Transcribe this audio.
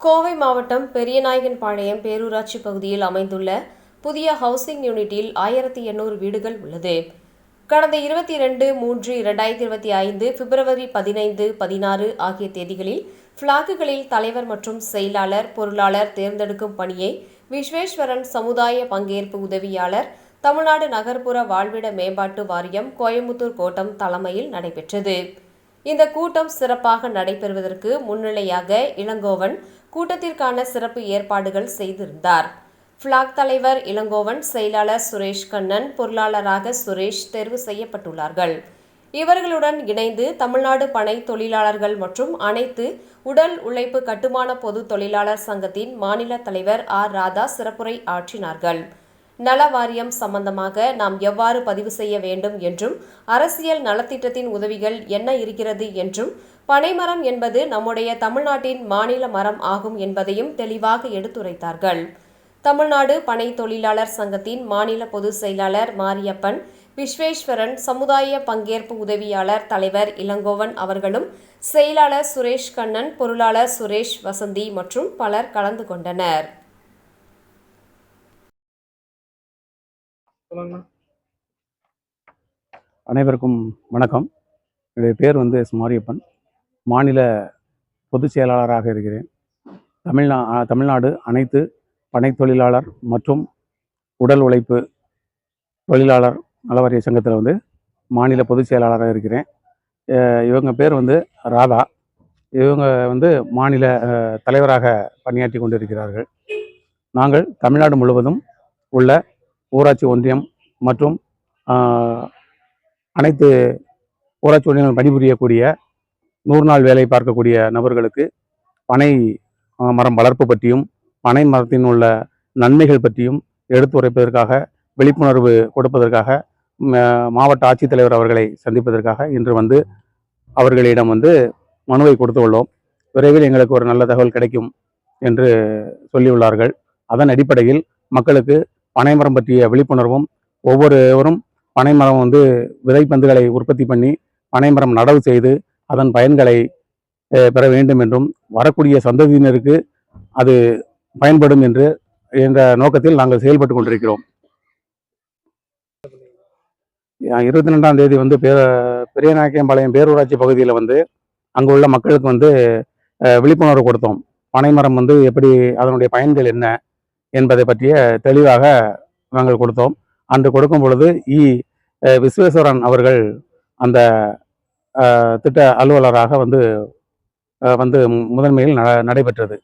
கோவை மாவட்டம் பெரியநாயகன்பாளையம் பேரூராட்சி பகுதியில் அமைந்துள்ள புதிய ஹவுசிங் யூனிட்டில் ஆயிரத்தி எண்ணூறு வீடுகள் உள்ளது. கடந்த இருபத்தி ரெண்டு மூன்று இரண்டாயிரத்தி இருபத்தி ஐந்து பிப்ரவரி பதினைந்து பதினாறு ஆகிய தேதிகளில் பிளாக்குகளில் தலைவர் மற்றும் செயலாளர் பொருளாளர் தேர்ந்தெடுக்கும் பணியை விஸ்வேஸ்வரன் சமுதாய பங்கேற்பு உதவியாளர் தமிழ்நாடு நகர்ப்புற வாழ்விட மேம்பாட்டு வாரியம் கோயம்புத்தூர் கோட்டம் தலைமையில் நடைபெற்றது. இந்த கூட்டம் சிறப்பாக நடைபெறுவதற்கு முன்னிலையாக இளங்கோவன் கூட்டத்திற்கான சிறப்பு ஏற்பாடுகள் செய்திருந்தார். பிளாக் தலைவர் இளங்கோவன் செயலாளர் சுரேஷ் கண்ணன் பொருளாளராக சுரேஷ் தேர்வு செய்யப்பட்டுள்ளார்கள். இவர்களுடன் இணைந்து தமிழ்நாடு பனை தொழிலாளர்கள் மற்றும் அனைத்து உடல் உழைப்பு கட்டுமான பொது தொழிலாளர் சங்கத்தின் மாநில தலைவர் ஆர். ராதா சிறப்புரை ஆற்றினார்கள். நல வாரியம் சம்பந்தமாக நாம் எவ்வாறு பதிவு செய்ய வேண்டும் என்றும் அரசியல் நலத்திட்டத்தின் உதவிகள் என்ன இருக்கிறது என்றும் பனைமரம் என்பது நம்முடைய தமிழ்நாட்டின் மாநில மரம் ஆகும் என்பதையும் தெளிவாக எடுத்துரைத்தார்கள். தமிழ்நாடு பனை தொழிலாளர் சங்கத்தின் மாநில பொதுச் செயலாளர் மாரியப்பன் விஸ்வேஸ்வரன் சமுதாய பங்கேற்பு உதவியாளர் தலைவர் இளங்கோவன் அவர்களும் செயலாளர் சுரேஷ் கண்ணன் பொருளாளர் சுரேஷ் வசந்தி மற்றும் பலர் கலந்து கொண்டனர். அனைவருக்கும் வணக்கம். என்னுடைய பேர் வந்து எஸ் மாரியப்பன். மாநில பொதுச் செயலாளராக இருக்கிறேன். தமிழ்நா தமிழ்நாடு அனைத்து பனை தொழிலாளர் மற்றும் உடல் உழைப்பு தொழிலாளர் நலவாரிய சங்கத்தில் வந்து மாநில பொதுச் செயலாளராக இருக்கிறேன். இவங்க பேர் வந்து ராதா. இவங்க வந்து மாநில தலைவராக பணியாற்றி கொண்டிருக்கிறார்கள். நாங்கள் தமிழ்நாடு முழுவதும் உள்ள ஊராட்சி ஒன்றியம் மற்றும் அனைத்து ஊராட்சி ஒன்றியங்கள் பணிபுரியக்கூடிய நூறு நாள் வேலை பார்க்கக்கூடிய நபர்களுக்கு பனை மரம் வளர்ப்பு பற்றியும் பனை மரத்தின் உள்ள நன்மைகள் பற்றியும் எடுத்துரைப்பதற்காக விழிப்புணர்வு கொடுப்பதற்காக மாவட்ட ஆட்சித்தலைவர் அவர்களை சந்திப்பதற்காக இன்று வந்து அவர்களிடம் வந்து மனுவை கொடுத்து உள்ளோம். விரைவில் எங்களுக்கு ஒரு நல்ல தகவல் கிடைக்கும் என்று சொல்லியுள்ளார்கள் அதன் அடிப்படையில் மக்களுக்கு பனைமரம் பற்றிய விழிப்புணர்வும் ஒவ்வொருவரும் பனைமரம் வந்து விதைப்பந்துகளை உற்பத்தி பண்ணி பனைமரம் நடவு செய்து அதன் பயன்களை பெற வேண்டும் என்றும் வரக்கூடிய சந்ததியினருக்கு அது பயன்படும் என்று என்ற நோக்கத்தில் நாங்கள் செயல்பட்டு கொண்டிருக்கிறோம். இருபத்தி ரெண்டாம் தேதி வந்து பே பெரியநாயக்கம்பாளையம் பேரூராட்சி பகுதியில் வந்து அங்கு உள்ள மக்களுக்கு வந்து விழிப்புணர்வு கொடுத்தோம். பனைமரம் வந்து எப்படி அதனுடைய பயன்கள் என்ன என்பதை பற்றிய தெளிவாக நாங்கள் கொடுத்தோம். அன்று கொடுக்கும் பொழுது இ விஸ்வேஸ்வரன் அவர்கள் அந்த திட்ட அலுவலராக வந்து வந்து முதன்மையில் ந நடைபெற்றது.